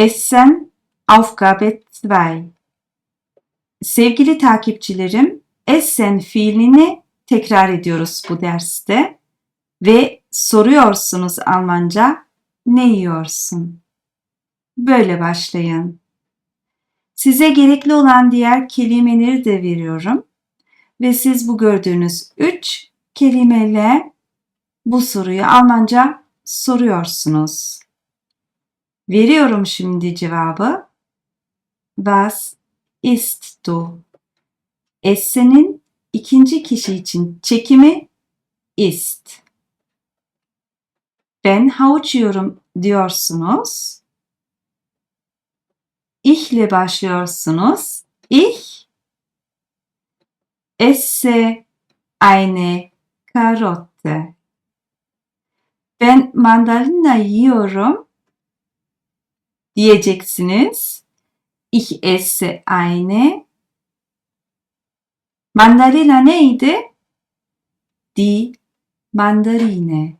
Essen Aufgabe 2 Sevgili takipçilerim, Essen fiilini tekrar ediyoruz bu derste ve soruyorsunuz Almanca ne yiyorsun? Böyle başlayın. Size gerekli olan diğer kelimeleri de veriyorum ve siz bu gördüğünüz üç kelimeyle bu soruyu Almanca soruyorsunuz. Veriyorum şimdi cevabı. Was isst du? Esse'nin ikinci kişi için çekimi ist. Ben havuç yiyorum diyorsunuz. Ich ile başlıyorsunuz. Ich esse eine Karotte. Ben mandalina yiyorum diyeceksiniz. Ich esse eine. Mandalina neydi? Die Mandarine.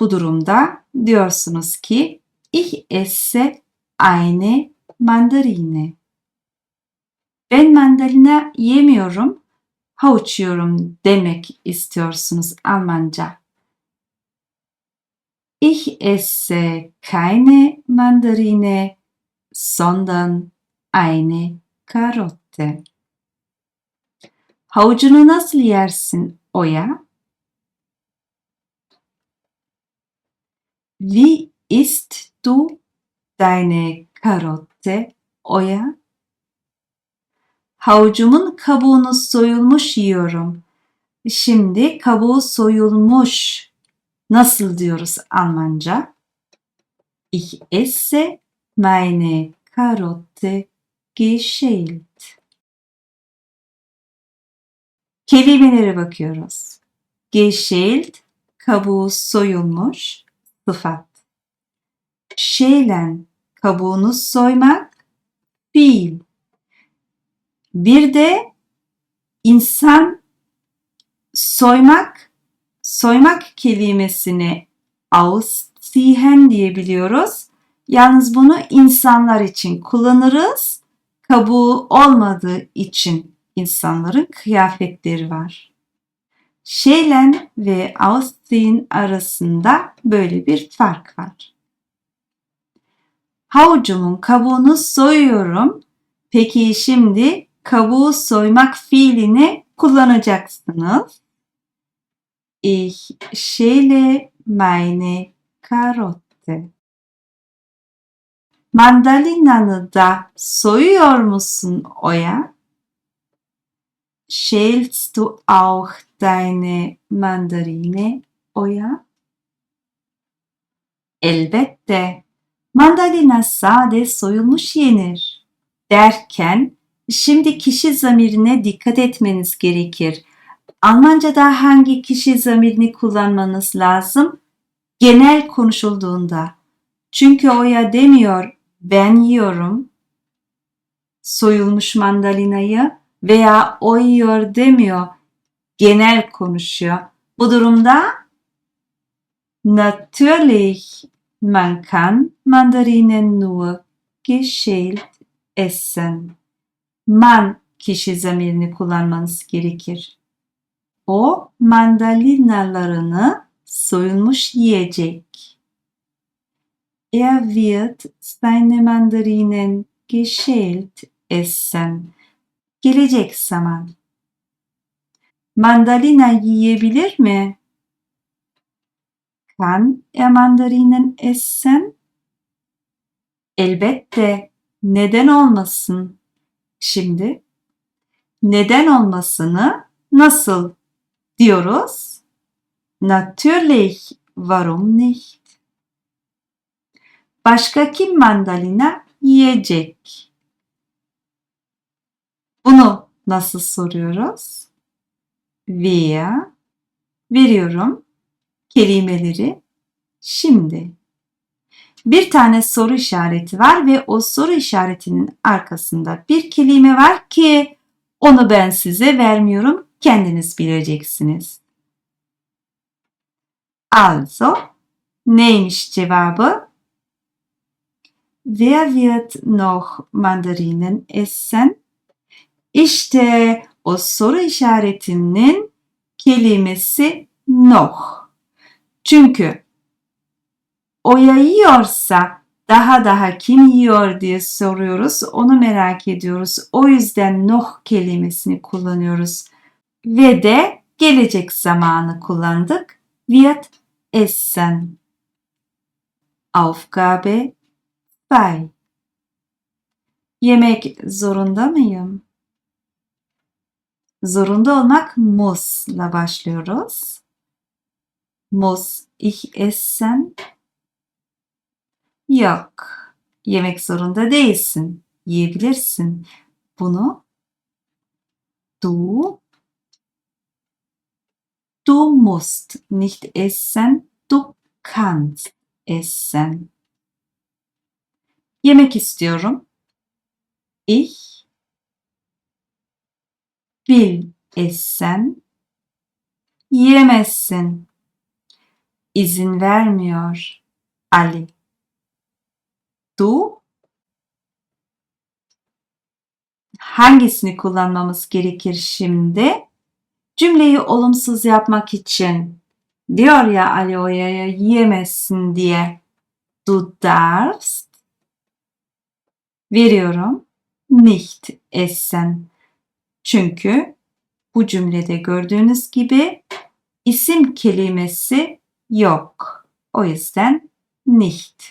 Bu durumda diyorsunuz ki ich esse eine Mandarine. Ben mandalina yemiyorum, havuç yiyorum demek istiyorsunuz Almanca. Ich esse keine Mandarine, sondern eine Karotte. Havucunu nasıl yersin Oya? Wie isst du deine Karotte Oya? Havucumun kabuğunu soyulmuş yiyorum. Şimdi kabuğu soyulmuş nasıl diyoruz Almanca? Ich esse meine Karotte geschält. Kelimelere bakıyoruz. Geschält, kabuğu soyulmuş, sıfat. Schälen, kabuğunu soymak, fiil. Bir de insan soymak, soymak kelimesini ausziehen diyebiliyoruz. Yalnız bunu insanlar için kullanırız. Kabuğu olmadığı için insanların kıyafetleri var. Şeylen ve ausziehen arasında böyle bir fark var. Havucumun kabuğunu soyuyorum. Peki şimdi kabuğu soymak fiilini kullanacaksınız. Ich schäle meine Karotte. Mandalinanı da soyuyor musun Oya? Schälst du auch deine Mandarine Oya? Elbette. Mandalina sade soyulmuş yenir. Derken şimdi kişi zamirine dikkat etmeniz gerekir. Almanca'da hangi kişi zamirini kullanmanız lazım? Genel konuşulduğunda. Çünkü Oya demiyor ben yiyorum soyulmuş mandalinayı veya o yiyor demiyor. Genel konuşuyor. Bu durumda natürlich man kann Mandarinen nur geschält essen. Man kişi zamirini kullanmanız gerekir. O mandalinalarını soyulmuş yiyecek. Er wird seine Mandarinen geschält essen. Gelecek zaman. Mandalina yiyebilir mi? Kann er Mandarinen essen? Elbette. Neden olmasın? Şimdi neden olmasını nasıl diyoruz? Natürlich, warum nicht? Başka kim mandalina yiyecek? Bunu nasıl soruyoruz? Wer veriyorum kelimeleri şimdi. Bir tane soru işareti var ve o soru işaretinin arkasında bir kelime var ki onu ben size vermiyorum. Kendiniz bileceksiniz. Also neymiş cevabı? wer wird noch Mandarinen essen? İşte o soru işaretinin kelimesi noch. Çünkü Oya yiyorsa daha daha kim yiyor diye soruyoruz. Onu merak ediyoruz. O yüzden noh kelimesini kullanıyoruz. Ve de gelecek zamanı kullandık. Wird essen. Aufgabe 2. Yemek zorunda mıyım? Zorunda olmak mus'la başlıyoruz. Muss ich essen? Yok. Yemek zorunda değilsin. Yiyebilirsin. Bunu du du musst nicht essen, du kannst essen. Yemek istiyorum. Ich will essen. Yiyemezsin. İzin vermiyor. Ali. Du hangisini kullanmamız gerekir şimdi? Cümleyi olumsuz yapmak için diyor ya Ali Oya'ya yiyemezsin diye. Du darfst veriyorum nicht essen. Çünkü bu cümlede gördüğünüz gibi isim kelimesi yok. O yüzden nicht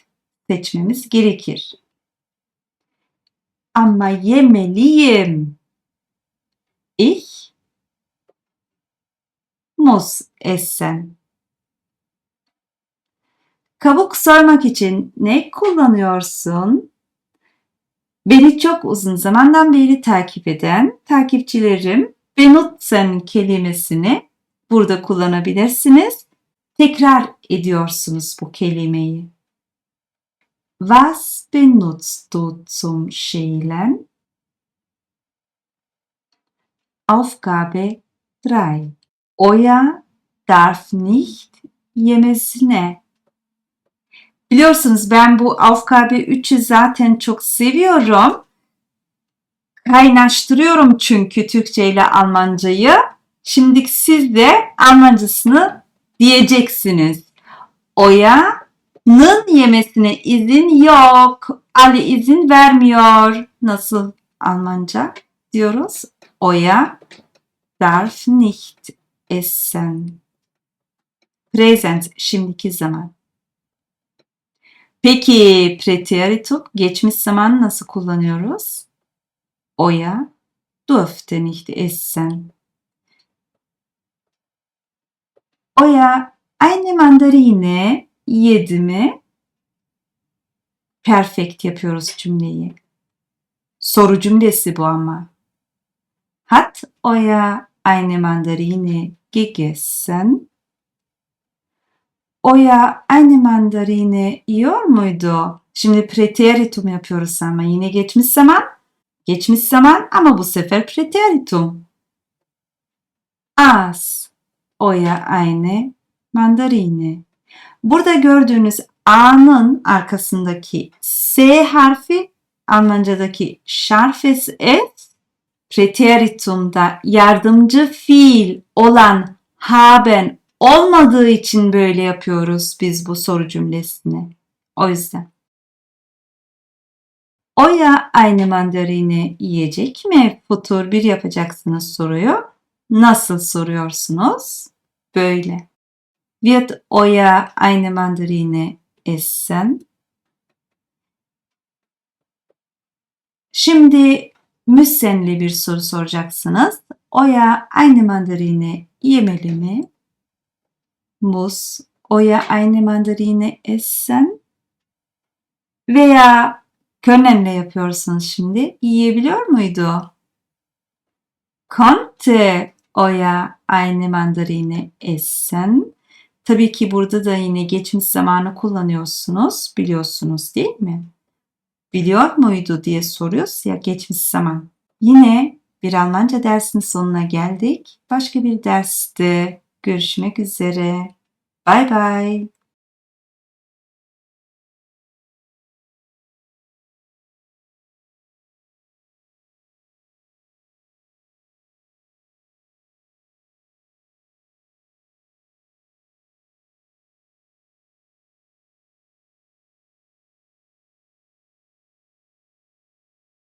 seçmemiz gerekir. Ama yemeliyim. Ich muss essen. Kabuk soymak için ne kullanıyorsun? Beni çok uzun zamandan beri takip eden takipçilerim benutzen kelimesini burada kullanabilirsiniz. Tekrar ediyorsunuz bu kelimeyi. Was benutzt du zum Schälen? Aufgabe 3. Oya darf nicht yemesine. Biliyorsunuz ben bu Aufgabe 3'ü zaten çok seviyorum. Kaynaştırıyorum çünkü Türkçe ile Almancayı. Şimdi siz de Almancasını diyeceksiniz. Oya'nın yemesine izin yok. Ali izin vermiyor. Nasıl Almanca diyoruz? Oya darf nicht essen. Present şimdiki zaman. Peki preteritum geçmiş zaman nasıl kullanıyoruz? Oya durfte nicht essen. Oya aynı mandarine yedi mi? Perfect yapıyoruz cümleyi. Soru cümlesi bu ama. Hat Oya eine Mandarine gegessen? Oya aynı mandarine yiyor muydu? Şimdi preteritum yapıyoruz ama yine geçmiş zaman. Geçmiş zaman ama bu sefer preteritum. As. Oya aynı mandarine. Burada gördüğünüz A'nın arkasındaki S harfi Almancadaki şarfes et preteritumda yardımcı fiil olan haben olmadığı için böyle yapıyoruz biz bu soru cümlesini. O yüzden. Oya aynı mandarini yiyecek mi? Futur bir yapacaksınız soruyu. Nasıl soruyorsunuz? Böyle. Wird Oya aynı mandarini essen? Şimdi müssenli bir soru soracaksınız. Oya aynı mandarini yemeli mi? Muss Oya aynı mandarini essen? Veya könnenle yapıyorsunuz şimdi. Yiyebiliyor muydu? Konnte Oya aynı mandarini essen? Tabii ki burada da yine geçmiş zamanı kullanıyorsunuz. Biliyorsunuz değil mi? Biliyor muydu diye soruyoruz ya geçmiş zaman. Yine bir Almanca dersinin sonuna geldik. Başka bir derste görüşmek üzere. Bye bye.